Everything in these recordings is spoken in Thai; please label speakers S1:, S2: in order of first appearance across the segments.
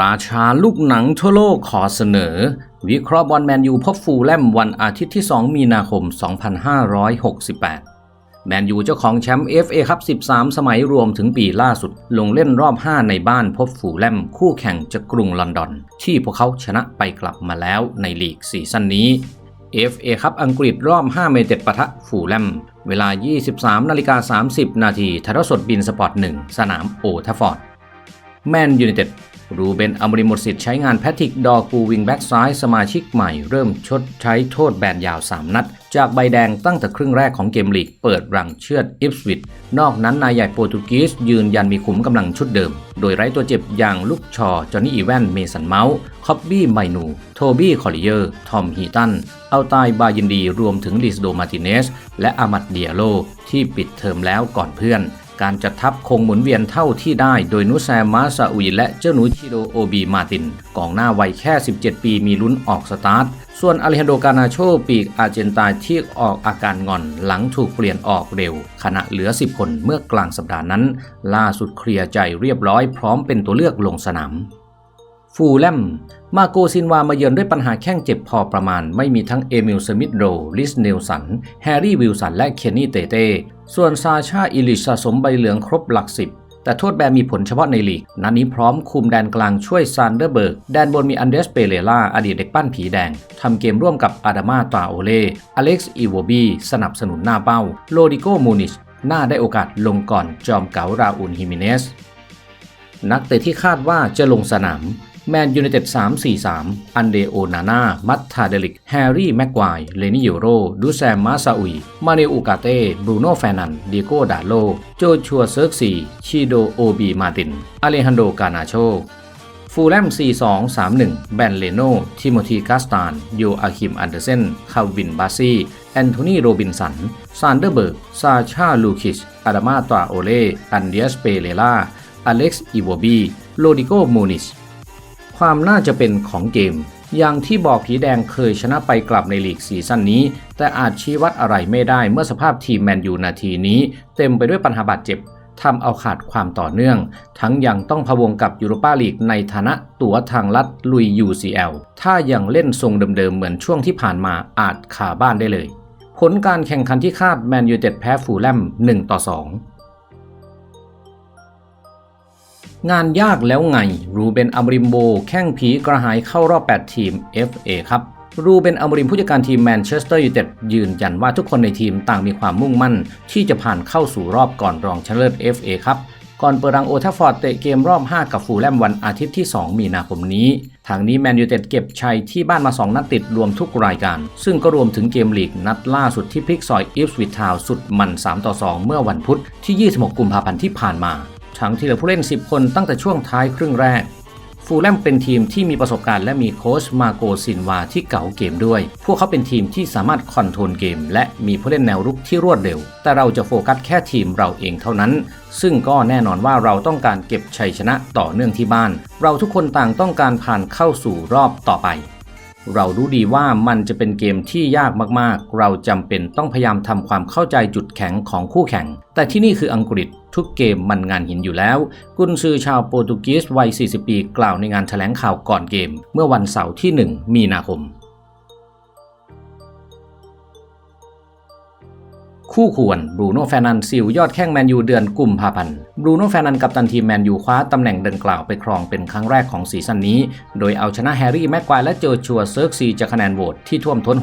S1: ราชาลูกหนังทั่วโลกขอเสนอ วิเคราะห์บอลแมนยูพบฟูลแลมวันอาทิตย์ที่ 2 มีนาคม 2568 แมนยูเจ้าของแชมป์ FA ครับ 13 สมัยรวมถึงปีล่าสุด ลงเล่นรอบ 5 ในบ้านพบฟูลแลมคู่แข่งจากกรุงลอนดอน ที่พวกเขาชนะไปกลับมาแล้วในลีกซีซั่นนี้ FA ครับอังกฤษรอบ 5 เมเต็ดปะทะฟูลแลม เวลา 23นาฬิกา30 นาทีทรสดบินสปอร์ต 1 สนามโอทัฟฟอร์ด แมนยูไนเต็ด รูเบนอมริมหมดสิทธิ์ใช้งานแพทริกดอกูวิงแบ็กซ้ายสมาชิกใหม่เริ่มชดใช้โทษแบนยาว 3 นัด จากใบแดงตั้งแต่ครึ่งแรกของเกมลีกเปิดรังเชือดอิฟสวิตนอกนั้นนายใหญ่โปรตุเกสยืนยันมีขุมกำลังชุดเดิม โดยไร้ตัวเจ็บอย่างลูกชอ จอห์นนี่อีแวนเมสันเมาส์คอบบี้ไมนู โทบี้คอริเยอร์ ทอมฮีตันเอาตายบายินดีรวมถึงลิสโดมาติเนสและอามัดเดียโลที่ปิดเทอมแล้วก่อนเพื่อน การจัดทัพคงหมุนเวียนเท่าที่ได้โดยนุแซมมาซาอุยและเจ้าหนูชิโดโอบีมาติน กองหน้าวัยแค่ 17 ปีมีลุ้นออกสตาร์ท ส่วนอเลฮันโดกานาโชปีกอาร์เจนตายที่ออกอาการงอนหลังถูกเปลี่ยนออกเร็ว ขณะเหลือ 10 คนเมื่อกลางสัปดาห์นั้น ล่าสุดเคลียร์ใจเรียบร้อยพร้อมเป็นตัวเลือกลงสนามฟูลแลม มาโกซินวามาเยือนด้วยปัญหาแข้งเจ็บพอประมาณ ไม่มีทั้งเอมิลสมิธโรลิสเนลสัน แฮร์รี่วิลสันและเคนนี่เตเต้ ส่วนซาชาอิลิชสะสมใบเหลืองครบหลักสิบแต่โทษแบนมีผลเฉพาะในลีก นัดนนี้พร้อมคุมแดนกลางช่วยซานเดอร์เบิร์ก แดนบนมีอันเดรสเปเรล่าอดีตเด็กปั้นผีแดง ทำเกมร่วมกับอาดามาตาโอเล่อเล็กซ์อีโวบีสนับสนุนหน้าเป้า โลดิโกมูนิชหน้าได้โอกาสลงก่อนจอมเก๋าราอุนฮิมิเนส นักเตะที่คาดว่าจะลงสนาม แมนยูไนเต็ด3-4-3 อันเดโอนาน่า มัตทาเดลิก แฮร์รี่ แม็กควาย เลนิโยโร ดูแซม มาซาอุย มาเนอูกาเต้ บรูโน่แฟนัน ดิโก้ดาโล โจชัวเซิร์กซี ชิโดโอบี มาติน อเลฮันโด กานาโชฟูลแลม 4-2-3-1 แบนเลโน ทิโมธีกาสตาน โยอาคิม อันเดอร์เซน คาวิน บาซีแอนโทนี โรบินสัน ซานเดอร์เบิร์ก ซาชา ลูคิช อาดามาตาโอเล่ อันเดียส เปเรล่า อเล็กซ์ อีโวบี โลดิโก มูนิช ความน่าจะเป็นของเกม อย่างที่บอกผีแดงเคยชนะไปกลับในลีกซีซั่นนี้ แต่อาจชี้วัดอะไรไม่ได้เมื่อสภาพทีมแมนยูนาทีนี้ เต็มไปด้วยปัญหาบาดเจ็บทำเอาขาดความต่อเนื่อง ทั้งยังต้องพะวงกับยูโรปาลีกในฐานะตั๋วทางลัดลุย UCL ถ้ายังเล่นทรงเดิมๆเหมือนช่วงที่ผ่านมาอาจขาบ้านได้เลย ผลการแข่งขันที่คาดแมนยูเต็ดแพ้ฟูลแลม1ต่อ2 งานยากแล้วไง รูเบนอัมริมโบ แข้งผีกระหายเข้ารอบ 8 ทีม FA ครับ รูเบนอัมริมผู้จัดการทีมแมนเชสเตอร์ยูไนเต็ดยืนยันว่าทุกคนในทีมต่างมีความมุ่งมั่น ที่จะผ่านเข้าสู่รอบก่อนรองชนะเลิศ FA ครับ ก่อนเปิดรังโอทัฟฟอร์ดเตะเกมรอบ 5 กับฟูลแลมวันอาทิตย์ที่ 2 มีนาคมนี้ ทางนี้แมนยูเต็ดเก็บชัยที่บ้านมา 2 นัดติดรวมทุกรายการ ซึ่งก็รวมถึงเกมลีกนัดล่าสุดที่พลิกซอยอิฟสวิททาวสุดมัน3ต่อ2เมื่อวันพุธที่ 26 กุมภาพันธ์ที่ผ่านมา ทั้งที่เหลือผู้เล่น 10 คนตั้งแต่ช่วงท้ายครึ่งแรก ฟูลแลมเป็นทีมที่มีประสบการณ์และมีโค้ชมาโกซินวาที่เก่าเกมด้วย พวกเขาเป็นทีมที่สามารถคอนโทรลเกม และมีผู้เล่นแนวรุกที่รวดเร็ว แต่เราจะโฟกัสแค่ทีมเราเองเท่านั้น ซึ่งก็แน่นอนว่าเราต้องการเก็บชัยชนะต่อเนื่องที่บ้าน เราทุกคนต่างต้องการผ่านเข้าสู่รอบต่อไปเรารู้ดีว่ามันจะเป็นเกมที่ยากมากๆ เราจำเป็นต้องพยายามทำความเข้าใจจุดแข็งของคู่แข่ง แต่ที่นี่คืออังกฤษ ทุกเกมมันงานหินอยู่แล้ว กุนซือชาวโปรตุเกสวัย 40 ปีกล่าวในงานแถลงข่าวก่อนเกม เมื่อวันเสาร์ที่ 1 มีนาคม คู่ควรบรูโน่แฟนันซิลยอดแข้งแมนยูเดือนกุมภาพันธ์บรูโน่แฟนันกับตันทีมแมนยูคว้าตำแหน่งดังกล่าวไปครองเป็นครั้งแรกของซีซั่นนี้ โดยเอาชนะแฮร์รี่แม็กควายและโจชัวเซิร์กซีจากคะแนนโหวตที่ท่วมท้น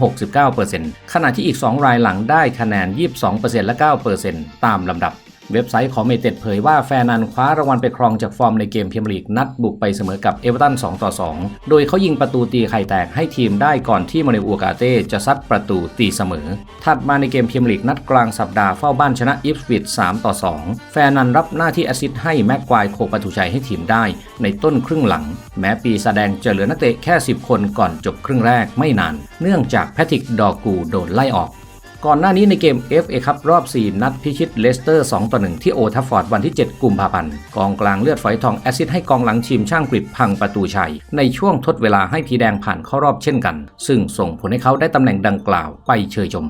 S1: 69%ขณะที่อีก 2 รายหลังได้คะแนน 22%และ 9%ตามลำดับ เว็บไซต์ของเมเต็ดเผยว่าแฟนันคว้ารางวัลไปครองจากฟอร์มในเกมพรีเมียร์ลีกนัดบุกไปเสมอกับเอเวอร์ตัน 2 ต่อ 2 โดยเขายิงประตูตีไข่แตกให้ทีมได้ก่อนที่มาเนอูกาเต้จะซัดประตูตีเสมอ ถัดมาในเกมพรีเมียร์ลีกนัดกลางสัปดาห์เฝ้าบ้านชนะอิฟสวิต3ต่อ 2 แฟนันรับหน้าที่แอสซิสต์ให้แม็กควายโคประตูชัยให้ทีมได้ ในต้นครึ่งหลัง แม้ปีแสดงจะเหลือนักเตะแค่ 10 คนก่อนจบครึ่งแรกไม่นาน เนื่องจากแพทริกดอกูโดนไล่ออก ก่อนหน้านี้ในเกม FA ครับรอบ 4 นัดพิชิตเลสเตอร์ 2 ต่อ 1 ที่โอทัฟฟอร์ดวันที่ 7 กุมภาพันธ์กองกลางเลือดฝอยทองแอซิดให้กองหลังทีมช่างกริบพังประตูชัย ในช่วงทดเวลาให้พีแดงผ่านเข้ารอบเช่นกัน ซึ่งส่งผลให้เขาได้ตำแหน่งดังกล่าวไปเชยชม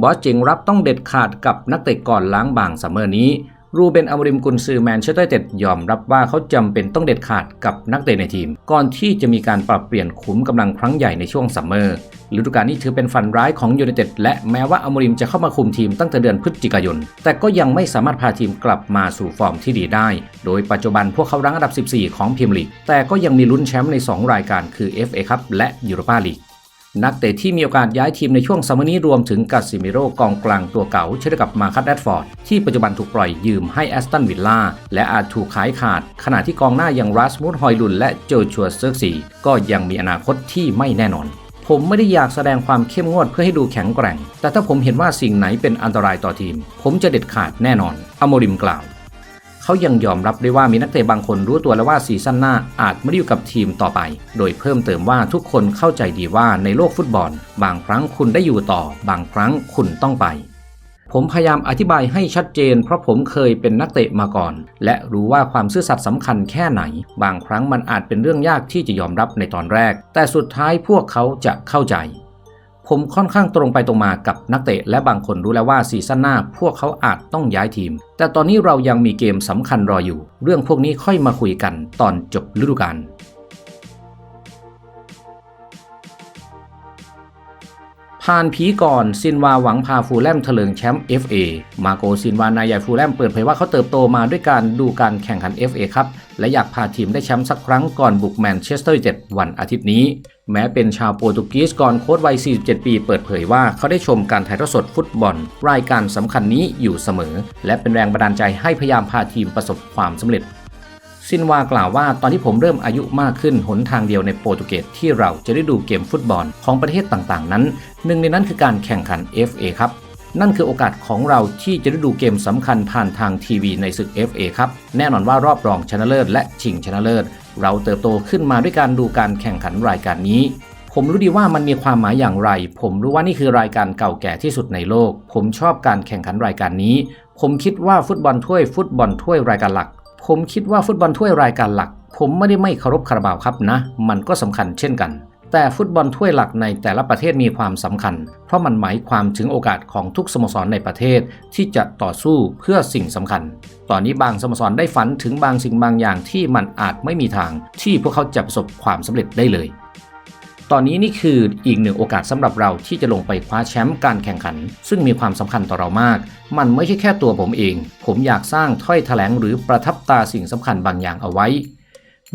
S1: บอสเจงรับต้องเด็ดขาดกับนักเตะก่อนล้างบางซัมเมอร์นี้ รูเบนอมริมกุนซือแมนเชสเตอร์เต็ดยอมรับว่าเขาจำเป็นต้องเด็ดขาดกับนักเตะในทีม ก่อนที่จะมีการปรับเปลี่ยนขุมกำลังครั้งใหญ่ในช่วงซัมเมอร์ฤดูกาลนี้ถือเป็นฝันร้ายของยูไนเต็ดและแม้ว่าอมริมจะเข้ามาคุมทีมตั้งแต่เดือนพฤศจิกายน แต่ก็ยังไม่สามารถพาทีมกลับมาสู่ฟอร์มที่ดีได้ โดยปัจจุบันพวกเขารั้งอันดับ 14 ของพรีเมียร์ลีกแต่ก็ยังมีลุ้นแชมป์ใน 2 รายการคือ FA คัพและยูโรปาลีก นักเตะที่มีโอกาสย้ายทีมในช่วงซัมเมอร์นี้รวมถึงกาซิมิโรกองกลางตัวเก่าเช่นกับมาคัตแรดฟอร์ด ที่ปัจจุบันถูกปล่อยยืมให้แอสตันวิลล่าและอาจถูกขายขาด ขณะที่กองหน้าอย่างรัสมุดฮอยลุนและโจชัวเซิร์ซีก็ยังมีอนาคตที่ไม่แน่นอน ผมไม่ได้อยากแสดงความเข้มงวดเพื่อให้ดูแข็งแกร่ง แต่ถ้าผมเห็นว่าสิ่งไหนเป็นอันตรายต่อทีม ผมจะเด็ดขาดแน่นอนอโมริมกล่าว เขายังยอมรับได้ว่ามีนักเตะบางคนรู้ตัวแล้วว่าซีซั่นหน้าอาจไม่ได้อยู่กับทีมต่อไป โดยเพิ่มเติมว่าทุกคนเข้าใจดีว่าในโลกฟุตบอล บางครั้งคุณได้อยู่ต่อ บางครั้งคุณต้องไปผมพยายามอธิบายให้ชัดเจน เพราะผมเคยเป็นนักเตะมาก่อน และรู้ว่าความซื่อสัตย์สำคัญแค่ไหน บางครั้งมันอาจเป็นเรื่องยากที่จะยอมรับในตอนแรก แต่สุดท้ายพวกเขาจะเข้าใจ ผมค่อนข้างตรงไปตรงมากับนักเตะและบางคนรู้แล้วว่าซีซั่นหน้าพวกเขาอาจต้องย้ายทีม แต่ตอนนี้เรายังมีเกมสำคัญรออยู่ เรื่องพวกนี้ค่อยมาคุยกันตอนจบฤดูกาล ผ่านผีก่อนซินวาหวังพาฟูลแลมเถลิงแชมป์ FA มาโกซินวานายใหญ่ฟูลแลมเปิดเผยว่าเขาเติบโตมาด้วยการดูการแข่งขัน FA ครับและอยากพาทีมได้แชมป์สักครั้งก่อนบุกแมนเชสเตอร์ยูไนเต็ดวันอาทิตย์นี้ แม้เป็นชาวโปรตุเกสก่อนโค้ชวัย 47 ปีเปิดเผยว่าเขาได้ชมการถ่ายทอดสดฟุตบอล รายการสำคัญนี้อยู่เสมอ และเป็นแรงบันดาลใจให้พยายามพาทีมประสบความสำเร็จ ซินวากล่าวว่าตอนที่ผมเริ่มอายุมากขึ้นหนทางเดียวในโปรตุเกสที่เราจะได้ดูเกมฟุตบอลของประเทศต่างๆ นั้น หนึ่งในนั้นคือการแข่งขัน FA ครับนั่นคือโอกาสของเราที่จะได้ดูเกมสำคัญผ่านทางทีวีในศึก FA ครับแน่นอนว่ารอบรองชนะเลิศและชิงชนะเลิศ เราเติบโตขึ้นมาด้วยการดูการแข่งขันรายการนี้ ผมรู้ดีว่ามันมีความหมายอย่างไร ผมรู้ว่านี่คือรายการเก่าแก่ที่สุดในโลก ผมชอบการแข่งขันรายการนี้ ผมคิดว่าฟุตบอลถ้วยฟุตบอลถ้วยรายการหลัก ผมคิดว่าฟุตบอลถ้วยรายการหลัก ผมไม่ได้ไม่เคารพคาราบาวครับนะ มันก็สำคัญเช่นกัน แต่ฟุตบอลถ้วยหลักในแต่ละประเทศมีความสำคัญ เพราะมันหมายความถึงโอกาสของทุกสโมสรในประเทศที่จะต่อสู้เพื่อสิ่งสำคัญ ตอนนี้บางสโมสรได้ฝันถึงบางสิ่งบางอย่างที่มันอาจไม่มีทางที่พวกเขาจะประสบความสำเร็จได้เลย ตอนนี้นี่คืออีกหนึ่งโอกาสสำหรับเราที่จะลงไปคว้าแชมป์การแข่งขัน ซึ่งมีความสำคัญต่อเรามาก มันไม่ใช่แค่ตัวผมเอง ผมอยากสร้างถ้อยแถลงหรือประทับตาสิ่งสำคัญบางอย่างเอาไว้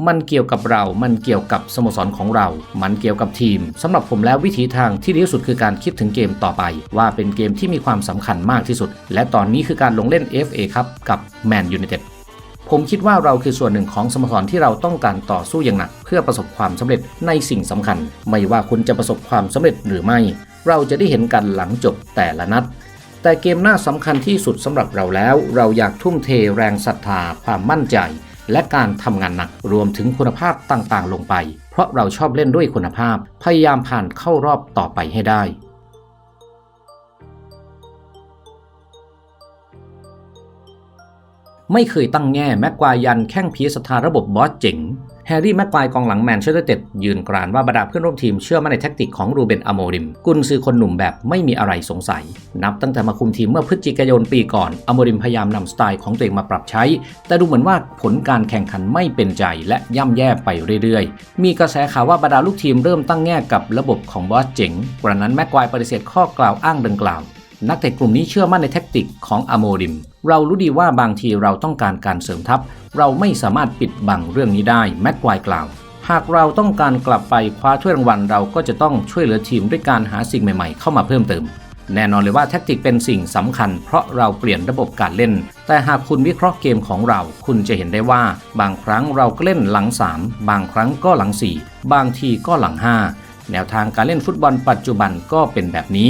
S1: มันเกี่ยวกับเรา มันเกี่ยวกับสโมสรของเรา มันเกี่ยวกับทีมสำหรับผมแล้ววิธีทางที่ดีที่สุดคือการคิดถึงเกมต่อไป ว่าเป็นเกมที่มีความสำคัญมากที่สุด และตอนนี้คือการลงเล่น FA ครับกับแมนยูไนเต็ด ผมคิดว่าเราคือส่วนหนึ่งของสโมสรที่เราต้องการต่อสู้อย่างหนัก เพื่อประสบความสำเร็จในสิ่งสำคัญ ไม่ว่าคุณจะประสบความสำเร็จหรือไม่ เราจะได้เห็นกันหลังจบแต่ละนัด แต่เกมหน้าสำคัญที่สุดสำหรับเราแล้ว เราอยากทุ่มเทแรงศรัทธาความมั่นใจ และการทำงานหนักรวมถึงคุณภาพต่างๆ ลงไป เพราะเราชอบเล่นด้วยคุณภาพ พยายามผ่านเข้ารอบต่อไปให้ได้ ไม่เคยตั้งแง่แม็กควายยันแข้งพีสถาระบบบอสเจ๋งแฮร์รี่แม็กควายกองหลังแมนเชสเตอร์เต็ดยืนกรานว่าบรรดาเพื่อนร่วมทีมเชื่อมั่นในแท็กติกของรูเบนอโมริม กุนซือคนหนุ่มแบบไม่มีอะไรสงสัย นับตั้งแต่มาคุมทีมเมื่อพฤศจิกายนปีก่อนอโมริมพยายามนำสไตล์ของตัวเองมาปรับใช้ แต่ดูเหมือนว่าผลการแข่งขันไม่เป็นใจและย่ำแย่ไปเรื่อยๆ มีกระแสข่าวว่าบรรดาลูกทีมเริ่มตั้งแง่กับระบบของบอสเจ๋งกระนั้นแม็กควายปฏิเสธข้อกล่าวอ้างดังกล่าว นักเตะกลุ่มนี้เชื่อมั่นในแท็กติกของอโมริม เรารู้ดีว่าบางทีเราต้องการการเสริมทัพ เราไม่สามารถปิดบังเรื่องนี้ได้แม็กควายกล่าว หากเราต้องการกลับไปคว้าถ้วยรางวัลเราก็จะต้องช่วยเหลือทีมด้วยการหาสิ่งใหม่ๆ เข้ามาเพิ่มเติม แน่นอนเลยว่าแท็กติกเป็นสิ่งสำคัญ เพราะเราเปลี่ยนระบบการเล่น แต่หากคุณวิเคราะห์เกมของเรา คุณจะเห็นได้ว่า บางครั้งเราก็เล่นหลัง 3 บางครั้งก็หลัง 4 บางทีก็หลัง 5 แนวทางการเล่นฟุตบอลปัจจุบันก็เป็นแบบนี้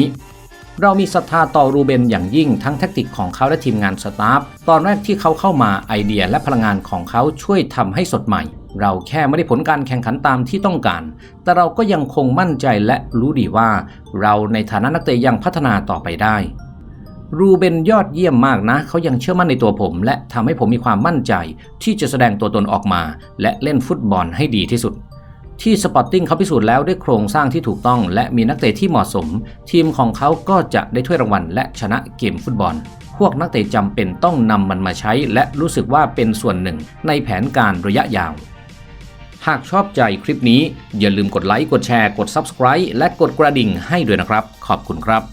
S1: เรามีศรัทธาต่อรูเบนอย่างยิ่งทั้งแทคติกของเขาและทีมงานสตาฟตอนแรกที่เขาเข้ามาไอเดียและพลังงานของเขาช่วยทำให้สดใหม่ เราแค่ไม่ได้ผลการแข่งขันตามที่ต้องการ แต่เราก็ยังคงมั่นใจและรู้ดีว่า เราในฐานะนักเตะยังพัฒนาต่อไปได้ รูเบนยอดเยี่ยมมากนะ เขายังเชื่อมั่นในตัวผม และทำให้ผมมีความมั่นใจ ที่จะแสดงตัวตนออกมา และเล่นฟุตบอลให้ดีที่สุด ที่สปอร์ติ้งเขาพิสูจน์แล้วด้วยโครงสร้างที่ถูกต้อง และมีนักเตะที่เหมาะสม ทีมของเขาก็จะได้ถ้วยรางวัล และชนะเกมฟุตบอล พวกนักเตะจำเป็นต้องนำมันมาใช้ และรู้สึกว่าเป็นส่วนหนึ่งในแผนการระยะยาว หากชอบใจคลิปนี้อย่าลืมกดไลค์กดแชร์กด Subscribe และกดกระดิ่งให้ด้วยนะครับ ขอบคุณครับ